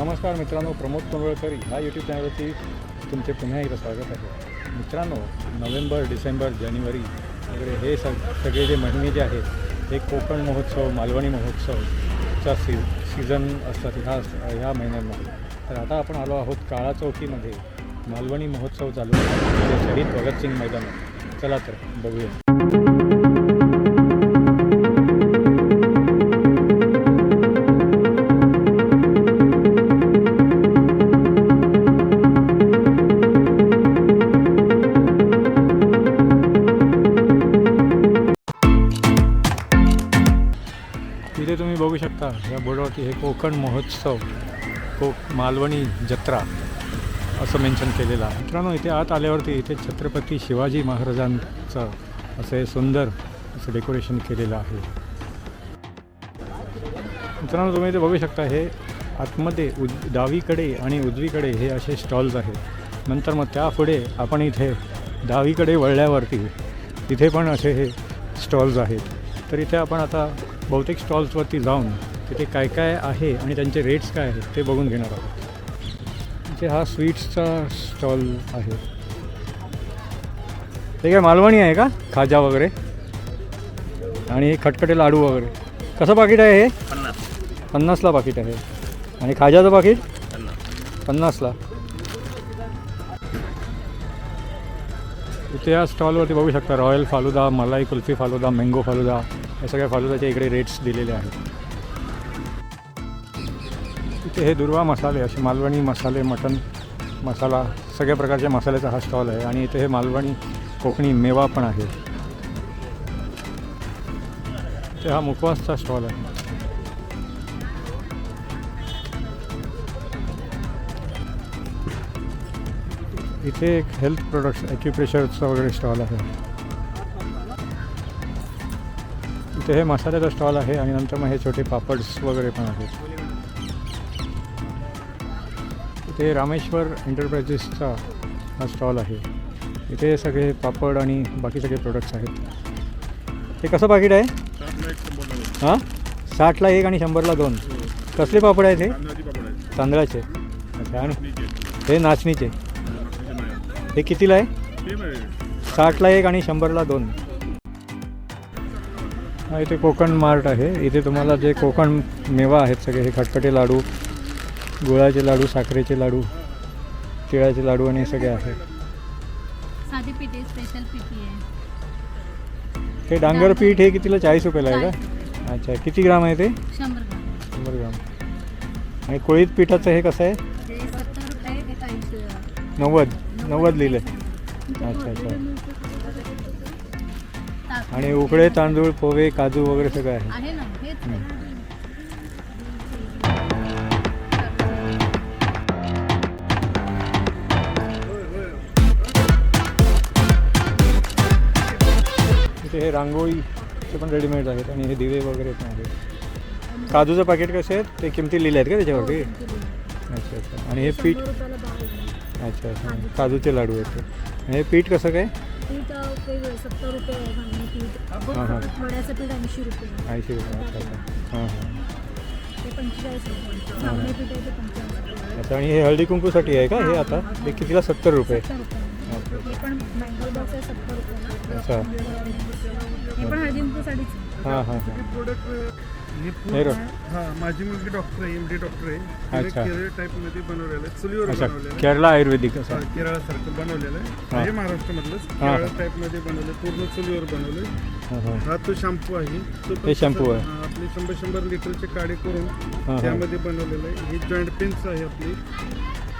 नमस्कार मित्रांनो प्रमोद कोंडवळकर ह्या यूट्यूब चॅनलवरती तुमचे पुन्हा एकदा स्वागत आहे. मित्रांनो नोव्हेंबर डिसेंबर जानेवारी वगैरे हे सग सगळे जे महिने जे आहेत हे कोकण महोत्सव मालवणी महोत्सवचा सी सीझन असतात ह्या ह्या महिन्यांमध्ये. तर आता आपण आलो आहोत काळा चौकीमध्ये. मालवणी महोत्सव चालू आहे. शहीद भगतसिंग मैदानात. चला तर बघूया. कोकण महोत्सव कोक मालवणी जत्रा असं मेन्शन केलेलं आहे. मित्रांनो इथे आत आल्यावरती इथे छत्रपती शिवाजी महाराजांचं असं सुंदर असं डेकोरेशन केलेलं आहे. मित्रांनो तुम्ही इथे बघू शकता हे आतमध्ये उज डावीकडे आणि उजवीकडे हे असे स्टॉल्स आहेत. नंतर मग त्यापुढे आपण इथे डावीकडे वळल्यावरती तिथे पण असे हे स्टॉल्स आहेत. तर इथे आपण आता बहुतेक स्टॉल्सवरती जाऊन तिथे काय काय आहे आणि त्यांचे रेट्स काय आहेत ते बघून घेणार आहोत. इथे हा स्वीट्सचा स्टॉल आहे. ते काय मालवणी आहे का? खाजा वगैरे. आणि हे खटखटे लाडू वगैरे. कसं पाकिट आहे हे? पन्नास. पन्नासला पाकिट आहे. आणि खाजाचं पाकिट? पन्नास. पन्नासला. इथे या स्टॉलवरती बघू शकता रॉयल फालुदा मलाई कुल्फी फालुदा मँगो फालुदा या सगळ्या फालुदाचे इकडे रेट्स दिलेले आहेत. इथे हे दुर्वा मसाले असे मालवणी मसाले मटन मसाला सगळ्या प्रकारच्या मसाल्याचा हा स्टॉल आहे. आणि इथे हे मालवणी कोकणी मेवा पण आहे. ते हा मुखवासचा स्टॉल आहे. इथे एक हेल्थ प्रोडक्ट्स ॲक्युप्रेशरचा वगैरे स्टॉल आहे. इथे हे मसाल्याचा स्टॉल आहे आणि नंतर मग हे छोटे पापड्स वगैरे पण आहेत. ते रामेश्वर एंटरप्राइजेसचा हा स्टॉल आहे. इथे सगळे पापड आणि बाकी सगळे प्रोडक्ट्स आहेत. ते कसं पाकिट आहे? हां? साठला एक आणि शंभरला दोन. कसले पापड आहेत हे? तांदळाचे. अच्छा हे नाचणीचे. हे कितीला आहे? साठला एक आणि शंभरला दोन. हा इथे कोकण मार्ट आहे. इथे तुम्हाला जे कोकण मेवा आहेत सगळे हे खटखटे लाडू गुळाचे लाडू साखरेचे लाडू तिळाचे लाडू आणि हे सगळे आहेत साधी पिठी स्पेशल पिठी आहे. हे डांगर पीठ हे कितीला? चाळीस रुपयाला आहे का? अच्छा किती ग्राम आहे ते? शंभर ग्राम. आणि कोळीत पिठाचं हे कसं आहे? ते ते नव्वद. नव्वद लिहिलं. अच्छा अच्छा. आणि उकडे तांदूळ पोहे काजू वगैरे सगळं आहे. हं. हे रांगोळीचे पण रेडीमेड आहेत आणि हे दिवे वगैरे पण आहेत. काजूचं पॅकेट कसे आहेत? ते किमती लिहिले आहेत का त्याच्यावरती? अच्छा अच्छा. आणि हे पीठ? अच्छा अच्छा. काजूचे. लाडू आहेत ते. आणि हे पीठ कसं काय? सत्तर रुपये हां हां. पीठ ऐंशी रुपये ऐंशी रुपये अच्छा अच्छा. हां हां. ते ते अच्छा आणि हे हळदी कुंकूसाठी आहे का? हे आता? हे कितीला? सत्तर रुपये. हे पण मँगो बॉक्स आहे सत्तर रुपये अच्छा. हे पण हळदी कुंकूसाठीच हां हां. हां प्रोडक्ट हे हे पूर्ण रो- हा माझी मुलगी डॉक्टर आहे एम डी डॉक्टर आहे. अच्छा. केरळ टाईपमध्ये बनवलेलं आहे. चुलीवर अच्छा. बनवलेलं आहे. केरला आयुर्वेदिक असं. हा, केरळासारखं बनवलेलं हा. आहे हे महाराष्ट्रामधलंच. हा. केरळ टाईपमध्ये बनवलं पूर्ण चुलीवर बनवलं हां हां. हा तो शॅम्पू आहे. तो पण हे shampoo आहे. हा, आपले शंभर शंभर लिटरचे काडे करून हां. त्यामध्ये बनवलेलं आहे. हे जॉईंट पेन्स आहे आपली.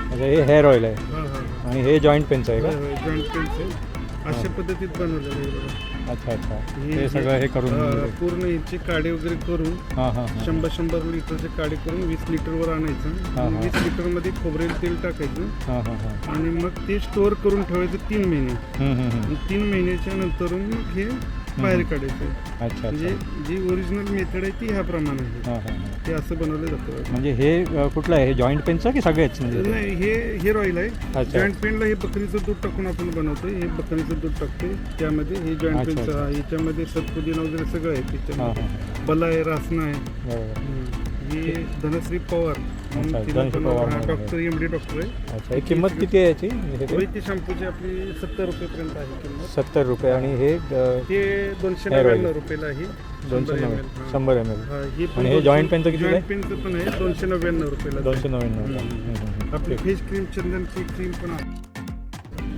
अच्छा हे हेअर ऑइल आहे. हा हा. आणि हे जॉईंट पेन्स आहे का? जॉईंट पेन्स आहे. अशा पद्धतीत बनवलेलं आहे बघा. अच्छा अच्छा. हे- हे सगळं हे करून दिलंय. पूर्ण यांचे काडे वगैरे करून हां हां हां. शंभर शंभर लिटरचे काडे करून वीस लिटरवर आणायचं. हा, आणि हा. वीस लिटरमध्ये खोबरेल तेल टाकायचं. हां हां हां. आणि मग ते स्टोअर करून ठेवायचं तीन महिने. हम्म, हम्म, हम्म. आणि तीन महिन्याच्या नंतर मग हे बाहेर काढायचं अच्छा म्हणजे जी ओरिजिनल मेथड आहे ती ह्या प्रमाणे आहे. हां हां हां. ते असं बनवलं जातं. म्हणजे हे अ, कुठलं आहे? हे जॉईंट पेनचं की सगळेच? म्हणजे नाही हे हेअर ऑइल आहे. अच्छा. जॉईंट पेनला हे बकरीचं दूध टाकून आपण बनवतोय. हे बकरीचं दूध टाकतोय. त्यामध्ये हे जॉईंट अच्छा, पेनचं अच्छा. आहे. याच्यामध्ये सतपुदिना वगैरे सगळं आहे. हां त्याच्यामध्ये हां हां. बला आहे रासना आहे. बरोबर हम्म. हे धनश्री पवार दोनशे पवार हा, म्हणून. डॉक्टर एम डी डॉक्टर आहे अच्छा ही किंमत किती आहे याची हे ते? वैती शॅम्पूची आपली सत्तर रुपयेपर्यंत आहे किंमत सत्तर रुपये आणि हे अ, ते दोनशे Hair oil. नव्याण्णव रुपयाला आहे दोनशे 100 नव्वद ml, हा. शंभर एम एल हा, ही आणि हे joint pen चं कितीला आहे? joint pen चं पण आहे दोनशे नव्याण्णव रुपयाला दोनशे नव्याण्णव. आपली. फेस क्रीम चंदनची क्रीम पण आहे ही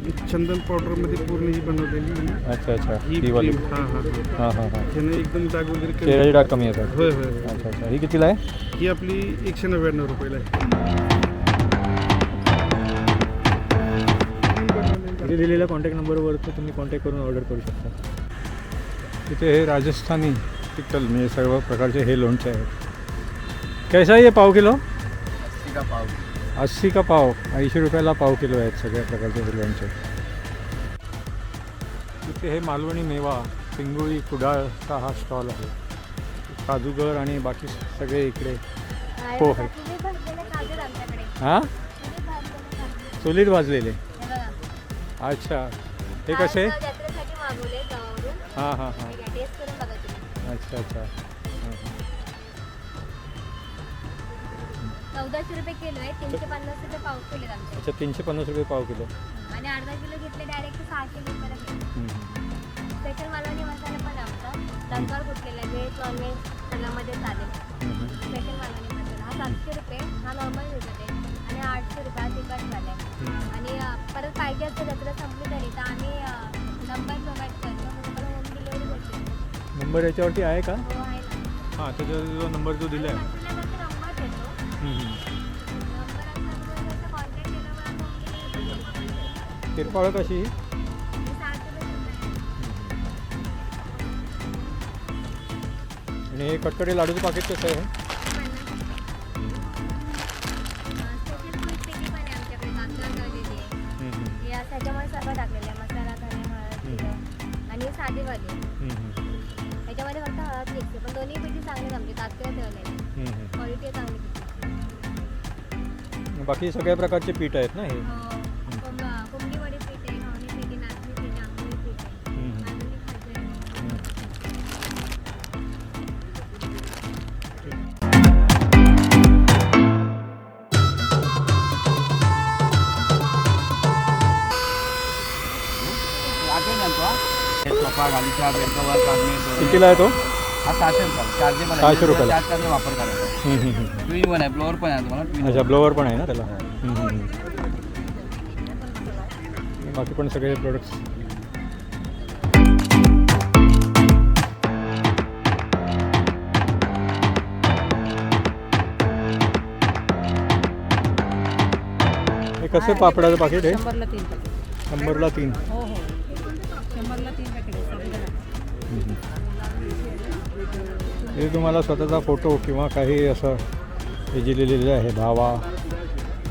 चंदन पावडरमध्ये पूर्ण ही बनवलेली आहे. अच्छा अच्छा. ही ही वाली. हां हां हां. हां हां हां. त्याने एकदम डाग वगैरे कमी चेहऱ्याचे डाग कमी येतात. होय होय होय. अच्छा अच्छा. ही कितीला आहे? ही आपली एकशे नव्याण्णव रुपयाला आहे. इथे दिलेल्या कॉन्टॅक्ट नंबरवर तर तुम्ही कॉन्टॅक्ट करून ऑर्डर करू शकता. तिथे हे राजस्थानी पिक्कल म्हणजे सर्व प्रकारचे हे लोणचे आहेत. कैसा आहे हे पाव किलो? अस्सी का पाव. ऐंशी रुपयाला पाव किलो आहेत सगळ्या प्रकारचे हे लोणचे तिथे हे मालवणी मेवा पिंगुळी कुडाळचा हा स्टॉल आहे. काजूगर आणि बाकी सगळे इकडे हो आहे हां. चुलीत भाजलेले अच्छा. हे कसे? हां हां हां. अच्छा अच्छा. चौदाशे रुपये किलो आहे तीनशे पन्नास रुपये पाव किलो आहे आमचे. अच्छा तीनशे पन्नास रुपये पाव किलो. आणि अर्धा किलो घेतले डायरेक्ट सहाशे रुपयाला हम्म, हम्म. स्पेशल मालवणी मसाला पण आहे आमचा. तंदूर कुठलेला आहे व्हेज नॉनव्हेज सगळ्यामध्ये चालेल. स्पेशल मालवणी मसाला. हा सातशे रुपये हा नॉर्मल आहे आणि आठशे रुपये हा तिखट झाला आहे आणि परत पाहिजे असतं जत्रा संपली तरी. तर आम्ही नंबर प्रोव्हाइड करतो. तुम्हाला होम डिलिव्हरी भेटते. नंबर याच्यावरती आहे का? हो आहे ना. हां त्याचा जो नंबर जो दिला आहे तिरपाळ कशी आणि हे कटकडे लाडूचं पाकिट कसं आहे स्पेशल फूड पिकी पण आहे आमच्याकडे तांदूळ ठेवलेली आहे हम्म, हम्म. या त्याच्यामुळे सगळं टाकलेलं आहे मसाला धने हळद. आणि ही साधीवाली हम्म, हम्म. याच्यामध्ये फक्त हळद मिक्स पण दोन्ही पिठी चांगले जमते तात्काळ ठेवलेले हम्म, हम्म. क्वालिटी आहे चांगली बाकी सगळ्या प्रकारचे पीठ आहेत ना हे हो वडी पीठ आहे घावणी पीठ आहे नाचणी पीठ आहे आंबोळी पीठ आहे हम्म, नाचणी खाजूर आहे. हम्म. सोफा गालीचा बेड कवर काढणे दोरे. कितीला आहे तो हा सहाशे रुपये चार्जेबल आहे. सहाशे रुपयाला. चार्ज करून वापर करायचा. हम्म, हम्म, हम्म. टू इन वन आहे ब्लोअर पण आहे तुम्हाला टू अच्छा ब्लोवर पण आहे ना त्याला? हम्म, हम्म, हम्म. बाकी पण सगळे प्रोडक्ट्स हे कसं पापडाचं पाकिट आहे? शंभरला तीन पॅकेट शंभरला तीन. हो हे तुम्हाला स्वतःचा फोटो किंवा काही असं हे जे लिहिलेलं आहे भावा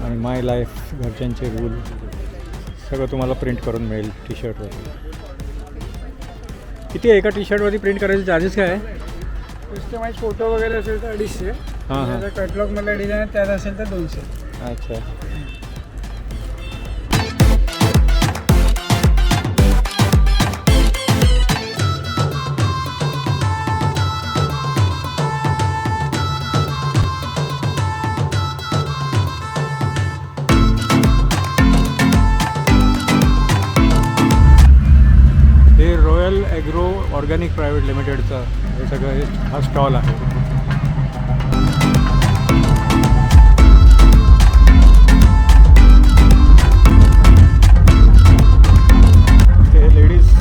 आणि माय लाईफ घरच्यांचे रूल सगळं तुम्हाला प्रिंट करून मिळेल टी शर्टवरती किती एका टी शर्टवरती प्रिंट करायचे चार्जेस काय आहे? कस्टमाइज फोटो वगैरे असेल तर अडीचशे. हां हां. कॅटलॉग मला डिझाईन त्यात असेल तर दोनशे. अच्छा. प्रायव्हेट लिमिटेडचं हे सगळं हे हा स्टॉल आहे. ते लेडीज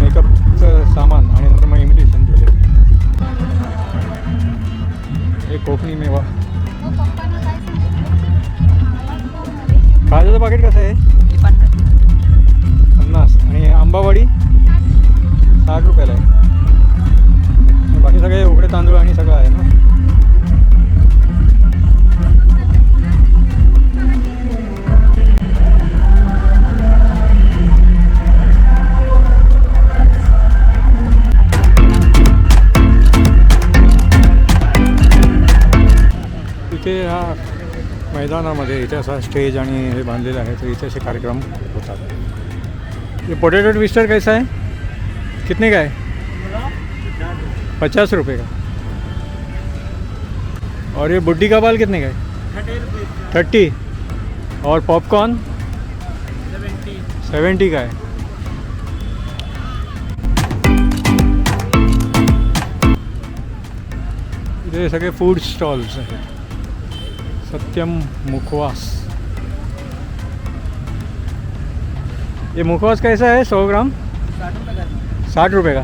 मेकअपचं सामान आणि नंतर मग इमिटेशन ज्वेलरी हे कोकणी मेवा. हो काजूचं पाकिट कसं आहे? तिथे ह्या मैदानामध्ये इथे असा स्टेज आणि हे बांधलेलं आहे तर इथे असे कार्यक्रम होतात. ये पोटैटो ट्विस्टर कैसा आहे कितने का है? पचास रुपये का? और ये बुड्डी का बाल कितने का है? थर्टी। और पॉपकॉर्न सेवेंटी का है। इथे सगळे फूड स्टॉल्स आहेत सत्यम मुखवास. ये मुखवास कैसा है? सौ ग्राम? साठ रुपये का।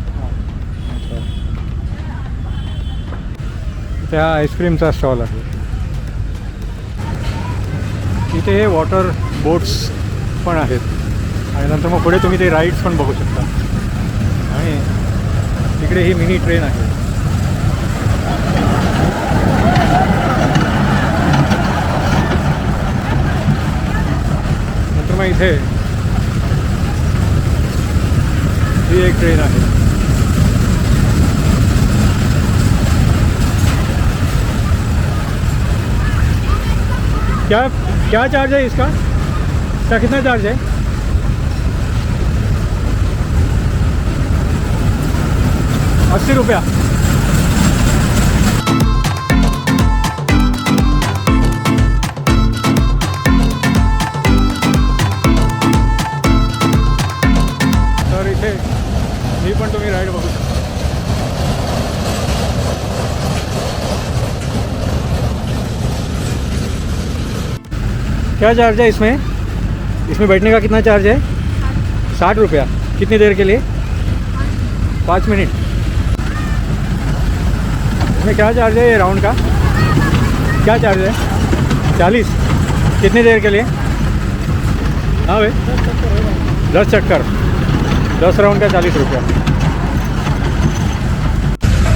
त्या आईस्क्रीमचा स्टॉल आहे इथे हे वॉटर बोट्स पण आहेत. आणि नंतर मग पुढे तुम्ही ते राईड्स पण बघू शकता. आणि तिकडे ही मिनी ट्रेन आहे. मग इथे ही एक ट्रेन आहे क्या क्या चार्ज है इसका? इसका कितना चार्ज है? अस्सी रुपया। क्या चार्ज है इसमें? इसमें बैठने का कितना चार्ज है? साठ रुपया। कितनी देर के लिए? पाँच मिनट। इसमें क्या चार्ज है ये राउंड का? क्या चार्ज है? चालीस। कितनी देर के लिए? हाँ भाई। दस चक्कर। दस राऊंड का चाळीस रुपया।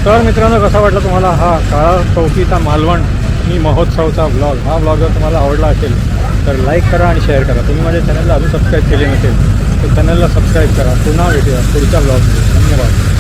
तर मित्रांनो कसा वाटला तुम्हाला हा काळा चौकीचा मालवण मी महोत्सवचा ब्लॉग हा ब्लॉग जर तुम्हाला आवडला असेल तर लाईक करा आणि शेअर करा. तुम्ही माझ्या चॅनलला अजून सबस्क्राईब केले नसेल तर चॅनलला सबस्क्राईब करा. पुन्हा भेटूया पुढच्या ब्लॉगमध्ये धन्यवाद.